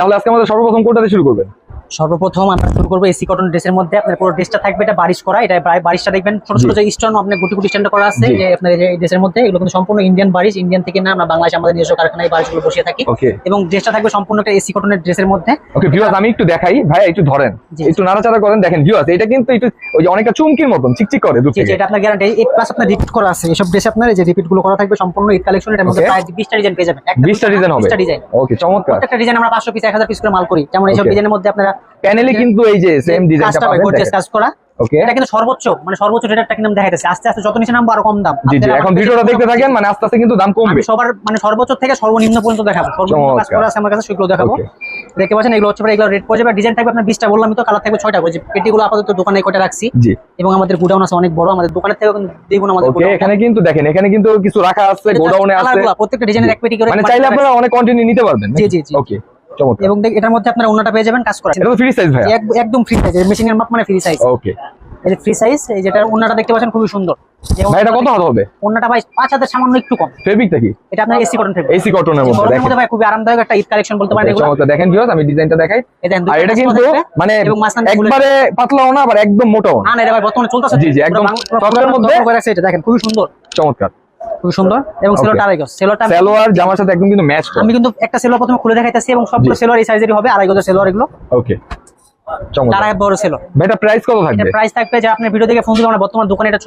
তাহলে আজকে আমাদের সর্বপ্রথম কোনটা দিয়ে শুরু করবেন। সর্বপ্রথম আমরা শুরু করব এসি কটন ড্রেসের মধ্যে। আপনার পুরো ড্রেসটা থাকবে এটা বারিশ করা এটা বারি- বারিশটা দেখবেন। ছোট ছোট যে স্টোন আপনার গুটি গুটি স্ট্যান্ড করা আছে যে আপনার এই ড্রেসের মধ্যে। এগুলো কিন্তু সম্পূর্ণ ইন্ডিয়ান বারিশ। ইন্ডিয়ান থেকে না আমরা বাংলাদেশ আমাদের নিজস্ব কারখানায় এই বারিশগুলো বসিয়ে থাকি। এবং ড্রেসটা থাকবে সম্পূর্ণ একটা এসি কটনের ড্রেসের মধ্যে। ওকে ভিউয়ার্স আমি একটু দেখাই। ভাই একটু ধরেন। একটু নাড়াচাড়া করেন। দেখেন ভিউয়ার্স এটা কিন্তু একটু ওই যে অনেকটা চুমকির মতন চিকচিক করে দূর থেকে। যেটা আপনার গ্যারান্টি এই প্লাস আপনার রিপিট করা আছে। এসব ড্রেস আপনার এই যে রিপিটগুলো করা থাকবে সম্পূর্ণ ঈদ কালেকশন এর মধ্যে প্রায় বিশটা ডিজাইন পেয়ে যাবেন। একটা 20টা ডিজাইন হবে। 20টা ডিজাইন ওকে চমৎকার। প্রত্যেকটা ডিজাইন আমরা পাঁচশো পিস এক হাজার পিস করে মাল করি। যেমন এইসব Okay. ডিজাইনের মধ্যে আপনারা প্যানেলে কিন্তু এই যে সেম ডিজাইনটা পাবেন গর্জিয়াস কাজ করা। ওকে এটা কিন্তু সর্বোচ্চ মানে সর্বোচ্চ রেটটা কিন্তু দেখাইতেছে। আস্তে আস্তে যত নিচে নামবো আরও কম দাম। জি জি এখন ভিডিওটা দেখতে থাকেন মানে আস্তে আস্তে কিন্তু দাম কমবে। সবার মানে সর্বোচ্চ থেকে সর্বনিম্ন পর্যন্ত দেখাবো। সর্বনিম্ন কাজ। করা আছে আমার কাছে সেগুলো দেখাবো. দেখতে পাচ্ছেন এগুলো হচ্ছে এগুলো রেট পড়ে যাবে। ডিজাইন থাকবে আপনার বিশটা বললাম তো কালার থাকবে ছয়টা। করে পেটিগুলো আপাতত দোকানে কটা রাখছি। জি। এবং আমাদের গোডাউন আছে অনেক বড়। আমাদের দোকানের থেকে কিন্তু দ্বিগুণ আমাদের ওকে গোডাউন। এখানে কিন্তু দেখেন এখানে কিন্তু কিছু রাখা আছে গোডাউনে আছে। প্রত্যেকটা ডিজাইনের এক পেটি করে মানে চাইলে আপনারা অনেক কন্টিনিউ নিতে পারবেন। জি, জি, জি। ওকে এবং এটার মধ্যে আপনারা পেয়ে যাবেন কাজ করা এটা ফ্রি সাইজ ভাই একদম ফ্রি সাইজ মেশিনের মাপ মানে ফ্রি সাইজ ওকে এই ফ্রি সাইজ এই যেটা অন্যটা দেখতে পাচ্ছেন খুবই সুন্দর ভাই এটা কত হাত হবে অন্যটা ভাই পাঁচ হাজার সামান্য একটু কম ফেব্রিকটা কি এটা আপনার এসি কটন এসি কটনের মধ্যে দেখেন ভাই খুবই আরামদায়ক একটা ঈদ কালেকশন বলতে পারেন এগুলো চমৎকার দেখেন ভিউয়ার্স আমি ডিজাইনটা দেখাই এটা আর এটা কিন্তু মানে একবারে পাতলাও না আবার একদম মোটাও না না এটা ভাই বর্তমানে চলতেছে জি, জি, একদম সফটের মধ্যে- এটা দেখেন খুবই সুন্দর চমৎকার খুবই সুন্দর এবং. সেলোটা আড়াই গজ। সালোয়ার জামার সাথে একদম কিন্তু ম্যাচ আমি কিন্তু একটা সেলোয়ার প্রথমে খুলে দেখাইতেছি এবং সবগুলো সেলোয়ার এই সাইজেরই হবে আড়াই গজের সেলোয়ার এগুলো। ওকে আড়াই বড় সেলোয়ার। এটা প্রাইস কত থাকবে? প্রাইস থাকবে যে আপনার ভিডিও থেকে ফোন দিলে আমরা বর্তমান দোকানে এটা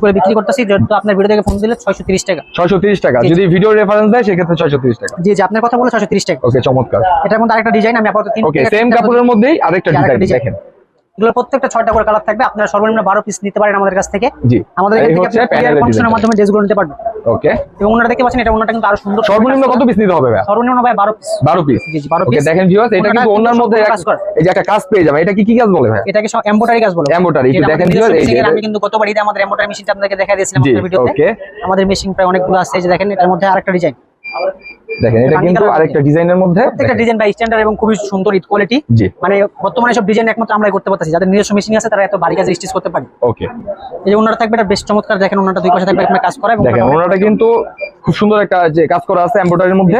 করে বিক্রি করতেছি যেহেতু আপনার ভিডিও থেকে ফোন দিলে ছয়শো তিরিশ টাকা। 630 টাকা। যদি ভিডিও রেফারেন্স দেয় সেক্ষেত্রে 630 টাকা। জি জি আপনার কথা বলে ছয়শো তিরিশ টাকা। ওকে চমৎকার। এটার মধ্যে আরেকটা ডিজাইন আমি আপাতত তিন ওকে সেম কাপড়ের মধ্যেই আরেকটা ডিজাইন দেখেন। এগুলো প্রত্যেকটা ছয়টা করে কালার থাকবে। আপনারা সর্বনিম্ন বারো পিস নিতে পারেন আমাদের কাছ থেকে। জি। আমাদের কন্ডিশনের মাধ্যমে ড্রেসগুলো নিতে পারবেন। ওকে এবং ওনারা দেখতে পাচ্ছেন এটা ওনাটা কিন্তু আরও সুন্দর সর্বনিম্ন কত পিস নিতে হবে ভাই সর্বনিম্ন ভাই বারো পিস 12 পিস জি জি বারো ওকে পিস দেখেন ভিউয়ার্স এটা কিন্তু কিন্তু ওনার মধ্যে কাজ এই যে একটা কাজ পেয়ে যাবে এটা কি কি কাজ বলে ভাই এটাকে এমব্রয়ডারি কাজ বলে। একটু দেখেন এই আমি কিন্তু আমাদের এমব্রয়ডারি মেশিনটা আপনাদেরকে দেখা দিয়েছিলাম জি, ভিডিওতে। আমাদের মেশিন প্রায় অনেকগুলো আছে এই যে দেখেন এটার মধ্যে আরেকটা ডিজাইন দেখেন এটা কিন্তু আরেকটা ডিজাইনের মধ্যে। প্রত্যেকটা ডিজাইন বা স্ট্যান্ডার্ড এবং খুবই সুন্দর ঈদ কোয়ালিটি জি। মানে বর্তমানে সব ডিজাইন একমাত্র আমরাই করতে পারতেছি। যাদের নিজস্ব মেশিন আছে তারা এত বাড়ি কাজে স্টিচ করতে পারে। ওকে এই যে ওনারা থাকবে এটা বেশ চমৎকার। দেখেন ওনাটা দুই পাশে থাকবে আপনার কাজ করা এবং দেখেন ওনাটা কিন্তু খুব সুন্দর একটা যে কাজ করা আছে এমব্রয়ডারির মধ্যে।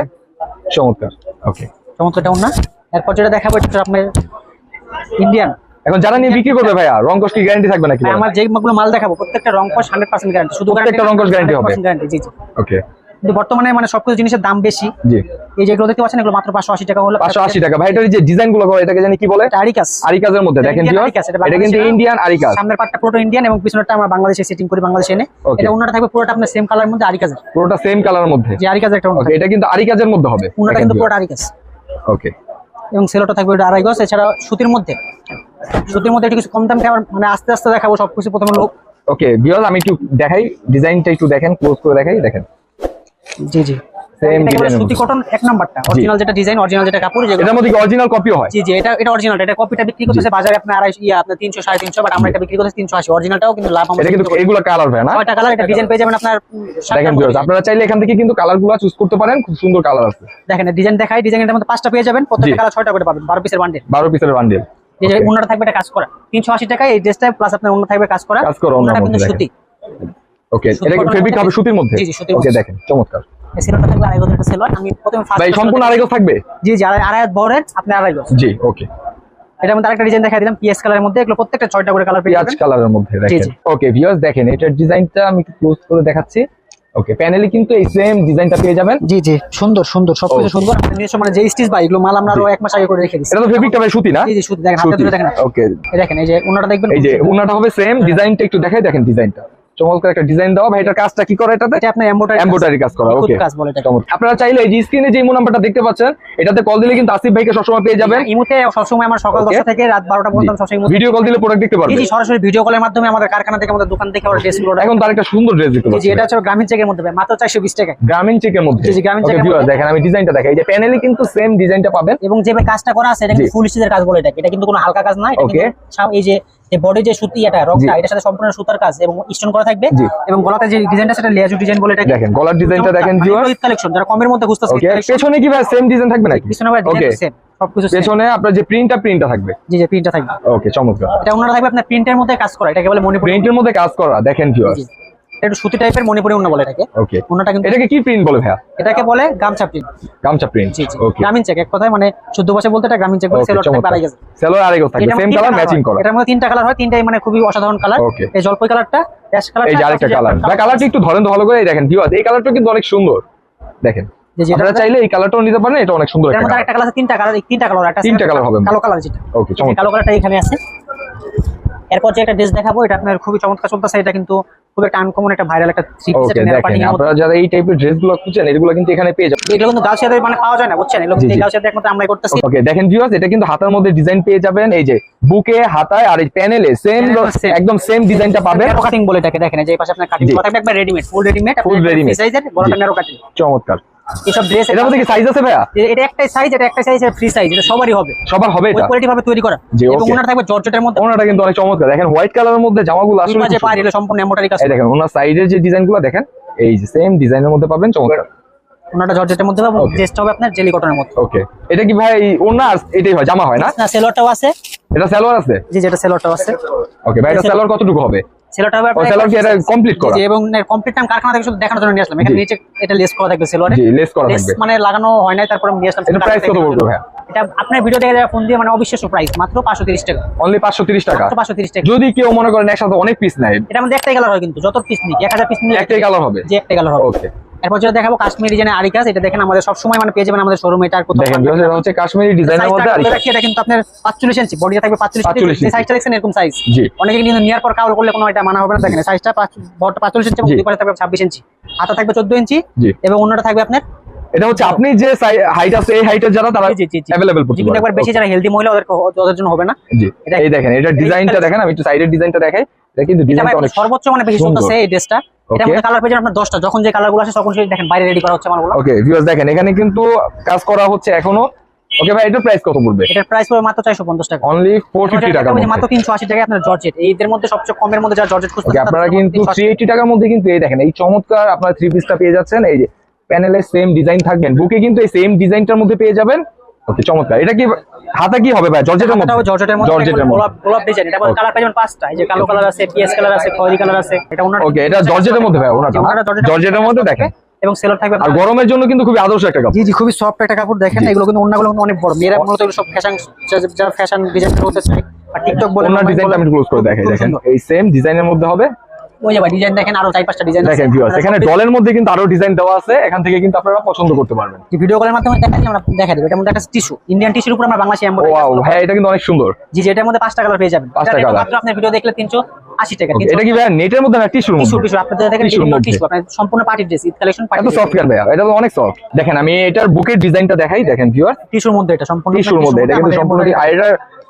চমৎকার। ওকে চমৎকার এটা ওনা এরপর যেটা দেখাবো এটা আপনার ইন্ডিয়ান এখন যারা নিয়ে বিক্রি করবে ভাইয়া রং কষ্ট কি গ্যারান্টি থাকবে নাকি আমার যেগুলো মাল দেখাবো প্রত্যেকটা রং হান্ড্রেড পার্সেন্ট গ্যারান্টি শুধু প্রত্যেকটা রং কস guarantee হবে? গ্যারান্টি জি জি। ওকে কিন্তু বর্তমানে মানে সবকিছু জিনিসের দাম বেশি। জি। এই যেগুলো দেখতে পাচ্ছেন এগুলো মাত্র পাঁচশো আশি টাকা হলো পাঁচশো আশি টাকা। ভাই এটার যে ডিজাইনগুলো এটাকে জানি কি বলে? আরিকাস আরিকাজের মধ্যে দেখেন এটা কিন্তু ইন্ডিয়ান আরিকাজ সামনের পার্টটা পুরোটা ইন্ডিয়ান এবং পিছনেরটা আমরা বাংলাদেশে সেটিং করি বাংলাদেশে এনে। এটা ওনাটা থাকবে পুরোটা আপনার সেম কালার মধ্যে আরিকাজের পুরোটা সেম কালারের মধ্যে। যে আরিকাজের একটা ওনা এটা কিন্তু আরিকাজের মধ্যে হবে। ওনাটা কিন্তু পুরোটা আরিকাস ওকে এবং সেলোটা থাকবে ওটা আড়াই গজ এছাড়া সুতির মধ্যে। সুতির মধ্যে একটু কিছু কম দাম মানে আস্তে আস্তে দেখাবো সবকিছু প্রথমে লোক ওকে ভিউয়ার্স আমি একটু দেখাই ডিজাইনটা একটু দেখেন ক্লোজ করে দেখাই দেখেন। জি জি। এটা design এর সুতি কটন এক নাম্বারটা অরিজিনাল যেটা ডিজাইন অরিজিনাল যেটা কাপড় যেগুলো এটার মধ্যে কি অরিজিনাল কপিও হয়? জি জি এটা এটা অরিজিনাল এটা কপিটা বিক্রি করতেছে বাজারে আপনার আড়াইশো ইয়া আপনার তিনশো সাড়ে তিনশো বাট আমরা এটা বিক্রি করতেছি তিনশো আশি। অরিজিনালটাও কিন্তু লাভ আমরা এটা কিন্তু এগুলো কালার ভাই না। ছয়টা কালার এটা ডিজাইন পেয়ে যাবেন আপনার দেখেন ভিউয়ার্স আপনারা চাইলে এখান থেকে কিন্তু কালারগুলো চুজ করতে পারেন খুব সুন্দর কালার আছে। দেখেন ডিজাইন দেখাই ডিজাইনের মধ্যে পাঁচটা পেয়ে যাবেন প্রত্যেকটা কালার ছয়টা করে পাবেন বারো পিসের বান্ডেল বারো পিসের বান্ডেল এই যে অন্যটা থাকবে এটা কাজ করা। তিনশো আশি টাকা এই ড্রেসটা প্লাস আপনার অন্য থাকবে কাজ করা। কাজ করা কিন্তু সুতি। ওকে এটা cotton ফেব্রিক হবে সুতির মধ্যে? জি, জি, সুতির ওকে দেখেন চমৎকার। থাকবে আড়াই গজের আমি প্রথমে ভাই সম্পূর্ণ আড়াই গজ থাকবে? জি জি আড়াই বড়ের আপনি আড়াই গজ। জি ওকে মধ্যে আরেকটা ডিজাইন দেখাই দিলাম পিএস কালারের মধ্যে এগুলো প্রত্যেকটা ছয়টা করে কালার পেয়ে যাবেন। কালারের মধ্যে দেখেন। ওকে ভিউয়ার্স দেখেন এটার ডিজাইনটা আমি ক্লোজ করে দেখাচ্ছি। ওকে প্যানেলে কিন্তু এই সেম ডিজাইনটা পেয়ে যাবেন। জি জি সুন্দর সুন্দর সবকিছু. সুন্দর। আপনি নিজস্ব মানে যে স্টিচ এগুলো মাল আমরা আরও এক মাস আগে করে রেখে দিচ্ছি এটা তো ফেব্রিকটা ভাই সুতি না? জি জি শুধু দেখেন হাতে ধরে দেখেন। ওকে এই দেখেন এই যে ওনাটা দেখবেন এই যে উনাটা হবে সেম ডিজাইনটা একটু দেখাই দেখেন ডিজাইনটা চমৎকার একটা ডিজাইন দেওয়া। ভাই এটার কাজটা কি করে এটাতে? এটা আপনার এমব্রয়ডারি কাজ। করা ওকে কাজ বলে এটা আপনারা চাইলে এই যে স্ক্রিনে যে ইমো নাম্বারটা দেখতে পাচ্ছেন এটাতে কল দিলে কিন্তু আসিফ ভাইকে সবসময় পেয়ে যাবেন। ইমুতে সবসময় আমার সকাল Okay. দশটা থেকে রাত বারোটা পর্যন্ত আমি সবসময় ভিডিও কল দিলে প্রোডাক্ট দেখতে পারবেন জি সরাসরি ভিডিও কলের মাধ্যমে আমাদের কারখানা থেকে আমাদের দোকান থেকে আমরা ড্রেসগুলো এখন তার একটা সুন্দর ড্রেস দিতে জি জি এটা হচ্ছে গ্রামীণ চেকের মধ্যে মাত্র চারশো বিশ টাকা গ্রামীণ চেকের মধ্যে। জি, গ্রামীণ চেকের মধ্যে। দেখেন আমি ডিজাইনটা দেখাই। এই যে প্যানেলে কিন্তু সেম ডিজাইনটা পাবেন। এবং যে কাজটা করা আছে এটা কিন্তু ফুল স্টিচের কাজ বলে এটাকে। এটা কিন্তু কোনো হালকা কাজ না এটা কিন্তু এই যে বডি যে সুতি এটা রংটা। এটার সাথে সম্পূর্ণ সুতার কাজ এবং স্টোন করা থাকবে। এবং গলাতে যে ডিজাইনটা সেটা লেজু ডিজাইন বলে এটা দেখেন গলার ডিজাইনটা দেখেন ভিউয়ার কালেকশন যারা কমের মধ্যে খুঁজতেছে ওকে পেছনে কি ভাই সেম ডিজাইন থাকবে নাকি? পিছনে ভাই ডিজাইন সেম সবকিছু পেছনে আপনার যে প্রিন্টটা প্রিন্টটা থাকবে। জি জি প্রিন্টটা থাকবে। ওকে চমৎকার। এটা ওনারা থাকবে আপনার প্রিন্টের মধ্যে কাজ করা এটাকে বলে মণিপুরি প্রিন্টের মধ্যে কাজ করা দেখেন ভিউয়ার একটু সুতি টাইপের মণিপুরি উন্না বলে এটাকে। ওকে উন্নাটা কিন্তু এটাকে কি প্রিন্ট বলে ভাইয়া? এটাকে বলে গামছা প্রিন্ট গামছা প্রিন্ট জি জি। গ্রামীণ চেক এক কথায় মানে শুদ্ধ ভাষায় বলতে এটা গ্রামীণ চেক বলে সেলর আড়াই গেছে। সেলোর আরেকও থাকবে সেম কালার ম্যাচিং করা এটার মধ্যে তিনটা কালার হয় তিনটাই মানে খুবই অসাধারণ কালার এই জলপাই কালারটা অ্যাশ কালার এই যে আরেকটা কালার ভাই কালারটা একটু ধরেন তো ভালো করে দেখেন এই কালারটা কিন্তু অনেক সুন্দর। দেখেন আপনারা চাইলে এই কালারটাও নিতে পারেন এটা অনেক সুন্দর একটা কালার আছে তিনটা কালার তিনটা কালার একটা তিনটা colour হবে। কালো কালার যেটা। ওকে এই চমৎকার কালো কালারটা এখানে আছে। এরপর যে একটা ড্রেস দেখাবো এটা আপনার খুবই চমৎকার চলতেছে এটা কিন্তু খুব একটা আনকমন একটা ভাইরাল একটা আপনারা যারা এই টাইপের ড্রেসগুলো খুঁজছেন এগুলো কিন্তু এখানে পেয়ে যাবেন। এগুলো কিন্তু গার্লস মানে পাওয়া যায় না বুঝছেন? এগুলো কিন্তু জি। একমাত্র আমরাই করতেছি। ওকে দেখেন ভিউয়ার্স এটা কিন্তু হাতার মধ্যে ডিজাইন পেয়ে যাবেন এই যে বুকে হাতায় আর এই প্যানেলে সেম একদম সেম ডিজাইনটা পাবেন। কাটিং বলে এটাকে দেখেন এই যে এই পাশে আপনার কাটিং একবার readymade full readymade Full readymade। সাইজের বড়টা। কাটিং চমৎকার। ড্রেস এটার মধ্যে কি সাইজ আছে ভাইয়া? এটা একটাই সাইজ এটা একটা সাইজ ফ্রি সাইজ এটা সবারই হবে। সবার হবে এটা? কোয়ালিটি ভাবে তৈরি করা। জি, এবং ওনার থাকবে জর্জেটের মধ্যে। ওনাটা কিন্তু অনেক চমৎকার। দেখেন হোয়াইট কালারের মধ্যে জামাগুলো আসলে পার। সম্পূর্ণ এমব্রয়ডারি কাজ দেখেন ওনার সাইডের যে ডিজাইনগুলো দেখেন এই যে সেম ডিজাইনের মধ্যে পাবেন চমৎকার। ওনাটা জর্জেটের মধ্যে ড্রেসটা হবে আপনার জেলি কটনের মধ্যে। ওকে এটা কি ভাই ওনা আর এটাই হয় জামা হয় না? না সেলোয়ারটাও আছে। এটা সালোয়ার আছে? জি যেটা সেলোয়ারটাও আছে। ওকে ভাই এটা সালোয়ার কতটুকু হবে? সেলোয়ারটা হবে আপনার সালোয়ার এটা কমপ্লিট করা? এবং কমপ্লিট টাইম কারখানা থেকে শুধু দেখানোর জন্য নিয়ে আসলাম। এখানে নিচে এটা লেস করা থাকবে সেলোয়ারে জি লেস করা থাকবে। মানে লাগানো হয় নাই তারপর আমি নিয়ে আসলাম এটা প্রাইস কত পড়বে ভাইয়া? এটা আপনার ভিডিও যারা ফোন দিয়ে মানে অবিশ্বাস্য প্রাইস মাত্র পাঁচশো তিরিশ টাকা। অনলি পাঁচশো তিরিশ টাকা? মাত্র যদি কেউ মনে করেন একসাথে অনেক পিস নাই এটা আমাদের একটাই কালার হয় কিন্তু যত পিস হাজার পিস একটাই কালার হবে। যে একটাই কালার হবে। ওকে এরপর যেটা দেখাবো কাশ্মীরি ডিজাইনের আরি কাজ এটা দেখেন আমাদের সবসময় মানে পেয়ে যাবেন আমাদের শোরুমে এটা আর কোথাও দেখেন এটা হচ্ছে কাশ্মীরি ডিজাইনের মধ্যে আর রাখি এটা কিন্তু আপনার পাঁচচল্লিশ ইঞ্চি বডিটা থাকবে 45 ইঞ্চি। সাইজটা দেখছেন এরকম সাইজ জি। অনেকে কিন্তু নেওয়ার পর কাউল করলে কোনো এটা মানা হবে না। দেখেন সাইজটা বড়টা পাঁচচল্লিশ ইঞ্চি এবং জি। থাকবে ছাব্বিশ ইঞ্চি হাতা থাকবে চোদ্দ ইঞ্চি জি। এবং অন্যটা থাকবে আপনার এটা হচ্ছে আপনি যে হাইট আছে এই হাইটের যারা তারা জি, করতে কিন্তু একবার বেশি যারা হেলদি মহিলা ওদের ওদের জন্য হবে না। জি। এটা- এই দেখেন এটা ডিজাইনটা দেখেন আমি একটু সাইডের ডিজাইনটা দেখাই। এটা কিন্তু ডিজাইনটা অনেক সর্বোচ্চ মানে বেশি। চলতেছে এই ড্রেসটা এটা. মধ্যে কালার আপনার দশটা যখন যে কালারগুলো আসে তখন সেই দেখেন বাইরে রেডি করা হচ্ছে মালগুলো। ওকে ভিউয়ার্স দেখেন এখানে কিন্তু কাজ করা হচ্ছে এখনও। ওকে ভাই এটার প্রাইস কত পড়বে? এটার প্রাইস পড়বে মাত্র চারশো পঞ্চাশ টাকা। অনলি 450 টাকার এটা মাত্র মধ্যে। তিনশো আশি টাকায় আপনার জর্জেট এইদের মধ্যে সবচেয়ে কমের মধ্যে যারা জর্জেট খুঁজতে আপনারা কিন্তু 380 টাকার মধ্যে কিন্তু এই দেখেন এই চমৎকার আপনারা থ্রি পিসটা পেয়ে যাচ্ছেন। এই যে প্যানেলে সেম ডিজাইন থাকবেন। বুকে কিন্তু এই সেম ডিজাইনটার মধ্যে পেয়ে যাবেন। ওকে চমৎকার। এটা কি হাতা কি হবে ভাই? জর্জেটের মধ্যে? জর্জেটের মধ্যে। জর্জেটের মধ্যে গোলাপ গোলাপ ডিজাইন এটা. কালার পাবেন পাঁচটা। এই যে কালো কালার আছে পিএস কালার আছে খয়েরি কালার আছে। এটা ওনার ওকে এটা জর্জেটের মধ্যে ভাই ওনাটা জর্জেটের মধ্যে দেখেন। এবং সেলর থাকবে আর গরমের জন্য কিন্তু খুবই আদর্শ একটা কাপড়। জি জি খুবই সফট একটা কাপড় দেখেন। এগুলো কিন্তু অন্যগুলো কিন্তু অনেক বড়। মেয়েরা মূলত সব ফ্যাশন যারা ফ্যাশন ডিজাইন করতে চায়। আর টিকটক বলে ওনার ডিজাইনটা আমি ক্লোজ করে দেখাই দেখেন। এই সেম ডিজাইনের মধ্যে হবে ওই যাবে ডিজাইন দেখেন আরও চার পাঁচটা ডিজাইন দেখেন ভিউয়ার্স এখানে ডলের মধ্যে কিন্তু আরও ডিজাইন দেওয়া আছে এখান থেকে কিন্তু আপনারা পছন্দ করতে পারবেন। ভিডিও কলের মাধ্যমে দেখাচ্ছি আমরা দেখা দেবো এটার মধ্যে একটা টিস্যু ইন্ডিয়ান টিস্যুর উপর আমরা বাংলাদেশি ওয়াও হ্যাঁ এটা কিন্তু অনেক সুন্দর। জি জি এটার মধ্যে পাঁচটা কালার পেয়ে যাবেন। পাঁচটা এটা মাত্র আপনার ভিডিও দেখলে তিনশো আশি টাকা। Okay, এটা কি ভাই নেটের মধ্যে না টিস্যুর টিস্যু মধ্যে টিস্যু আপনাদের দেখেন টিস্যু আপনার সম্পূর্ণ party dress Eid collection party soft কেন ভাইয়া এটা তো অনেক সফট দেখেন আমি এটার বুকের ডিজাইনটা দেখাই দেখেন ভিউয়ার টিস্যুর মধ্যে এটা সম্পূর্ণ টিস্যুর মধ্যে এটা কিন্তু সম্পূর্ণ আর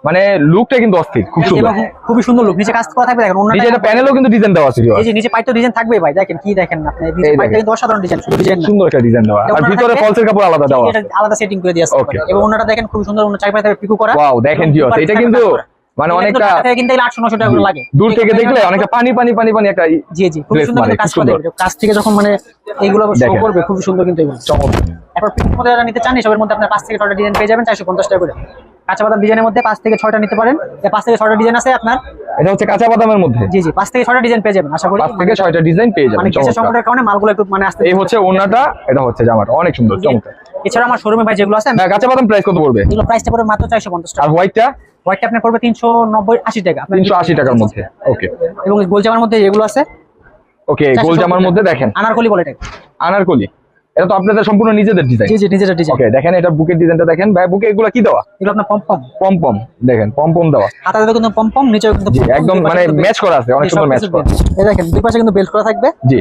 মানে লুকটা কিন্তু অস্থির খুব সুন্দর। খুবই সুন্দর লুক নিচে কাজ করা থাকবে দেখেন নিচে এটা প্যানেলও কিন্তু ডিজাইন দেওয়া আছে এই যে নিচে পাইতো ডিজাইন থাকবে ভাই দেখেন কি দেখেন আপনি পাইতো কিন্তু অসাধারণ ডিজাইন খুব ডিজাইন সুন্দর একটা ডিজাইন দেওয়া। আর ভিতরে ফলসের কাপড় আলাদা দেওয়া এটা আলাদা সেটিং করে দিয়ে Okay, এবং ওনাটা দেখেন খুব সুন্দর ওনার চাইপাই থাকবে পিকু করা। ওয়াও দেখেন কি হচ্ছে এটা কিন্তু। মানে অনেকটা ঢাকা থেকে কিনতে গেলে আটশো নশো টাকা করে লাগে। দূর থেকে দেখলে অনেকটা পানি পানি পানি পানি একটা জি জি খুব সুন্দর মানে, কাজ করে। কাজ থেকে যখন মানে এইগুলো শো করবে খুব সুন্দর কিন্তু এগুলো। চমৎকার। এরপর প্রিন্ট মধ্যে যারা নিতে চান এসবের মধ্যে আপনার পাঁচ থেকে ছয়টা ডিজাইন পেয়ে যাবেন চারশো পঞ্চাশ টাকা করে। কাঁচা বাদাম ডিজাইনের মধ্যে পাঁচ থেকে ছয়টা নিতে পারেন। এই পাঁচ থেকে ছয়টা ডিজাইন আছে আপনার। এটা হচ্ছে কাঁচা বাদামের মধ্যে। জি জি পাঁচ থেকে ছয়টা ডিজাইন পেয়ে যাবেন আশা করি। পাঁচ থেকে ছয়টা ডিজাইন পেয়ে মানে যাবেন গ্যাসের চমৎকার। সংকটের কারণে মালগুলো একটু মানে আসতে এই হচ্ছে ওনাটা এটা হচ্ছে জামাটা অনেক সুন্দর চমৎকার। এছাড়া আমার শোরুমে ভাই যেগুলো আছে হ্যাঁ কাঁচা বাদাম প্রাইস কত পড়বে? এগুলো প্রাইসটা পড়বে মাত্র চারশো পঞ্চাশ টাকা। আর হোয়াইটটা হোয়াইটটা আপনার পড়বে তিনশো নব্বই আশি টাকা। তিনশো আশি টাকার মধ্যে। ওকে এবং গোল জামার মধ্যে এগুলো আছে। ওকে গোল জামার মধ্যে দেখেন। আনারকলি বলে আনারকলি। এটা তো আপনাদের সম্পূর্ণ নিজেদের ডিজাইন জি জি নিজের ডিজাইন ওকে দেখেন এটা বুকের ডিজাইনটা দেখেন। ভাই বুকে এগুলো কি দেওয়া? এগুলো আপনার পম পম পম পম দেখেন পম পম দেওয়া। হাতাতে কিন্তু পম পম নিচেও কিন্তু জি একদম মানে ম্যাচ করা আছে অনেক সুন্দর ম্যাচ করা। এই দেখেন দুই পাশে কিন্তু বেল্ট করা থাকবে। জি।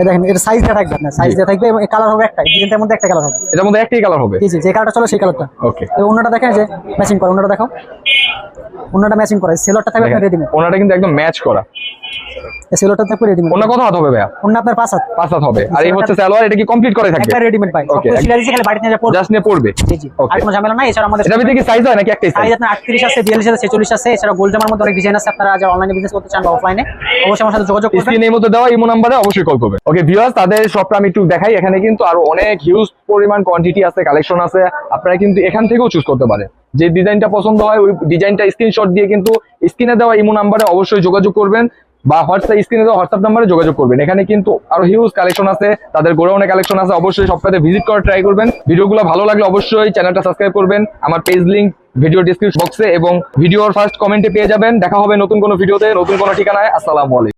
এই দেখেন এটা সাইজ দেওয়া থাকবে আপনার সাইজ দেওয়া থাকবে এবং কালার হবে একটা ডিজাইনটার মধ্যে একটা কালার হবে। এটার মধ্যে একটাই কালার হবে? জি জি যে কালারটা চলে সেই কালারটা ওকে এবং অন্যটা দেখেন যে ম্যাচিং করে অন্যটা দেখো অন্যটা ম্যাচিং করে সেলরটা থাকবে আপনার রেডিমেড ওনাটা কিন্তু একদম ম্যাচ করা। সেলরটা থাকবে রেডিমেড ওনা কত হাত হবে ভাইয়া? অন্য আপনার পাঁচ হাত। পাঁচ হাত হবে। আর এই হচ্ছে সালোয়ার এটা কি কমপ্লিট করে থাকবে। একটা রেডিমেড পাই ওকে বাড়িতে নিয়ে পড়বে জাস্ট নিয়ে পড়বে? জি জি। আর কোনো ঝামেলা নাই এছাড়া আমাদের এটা কি সাইজ হয় নাকি একটাই সাইজ আপনার আটত্রিশ আছে বিয়াল্লিশ আছে ছেচল্লিশ আছে এছাড়া জামার মধ্যে অনেক ডিজাইন আছে আপনারা যারা অনলাইনে বিজনেস করতে চান বা অফলাইনে অবশ্যই আমার সাথে যোগাযোগ করবেন। স্ক্রিনের মধ্যে দেওয়া ইমো নাম্বারে অবশ্যই কল করবেন। ওকে ভিউয়ার্স তাদের শপটা আমি একটু দেখাই এখানে কিন্তু আরও অনেক হিউজ পরিমাণ কোয়ান্টিটি আছে কালেকশন আছে আপনারা কিন্তু এখান থেকেও চুজ করতে পারেন। যে ডিজাইনটা পছন্দ হয় ওই ডিজাইনটা স্ক্রিনশট দিয়ে কিন্তু স্ক্রিনে দেওয়া ইমো নাম্বারে অবশ্যই যোগাযোগ করবেন। বা হোয়াটসঅ্যাপ স্ক্রিনে তো হোয়াটসঅ্যাপ নাম্বারে যোগাযোগ করবেন। এখানে কিন্তু আরও হিউজ কালেকশন আছে, তাদের গোডাউনে কালেকশন আছে, অবশ্যই সপ্তাহে ভিজিট করার ট্রাই করবেন। ভিডিওগুলো ভালো লাগলে অবশ্যই চ্যানেলটা সাবস্ক্রাইব করবেন, আমার পেজ লিঙ্ক ভিডিও ডিসক্রিপশন বক্সে এবং ভিডিওর ফার্স্ট কমেন্টে পেয়ে যাবেন। দেখা হবে নতুন কোনো ভিডিওতে নতুন কোনো ঠিকানায়। আসসালামু আলাইকুম।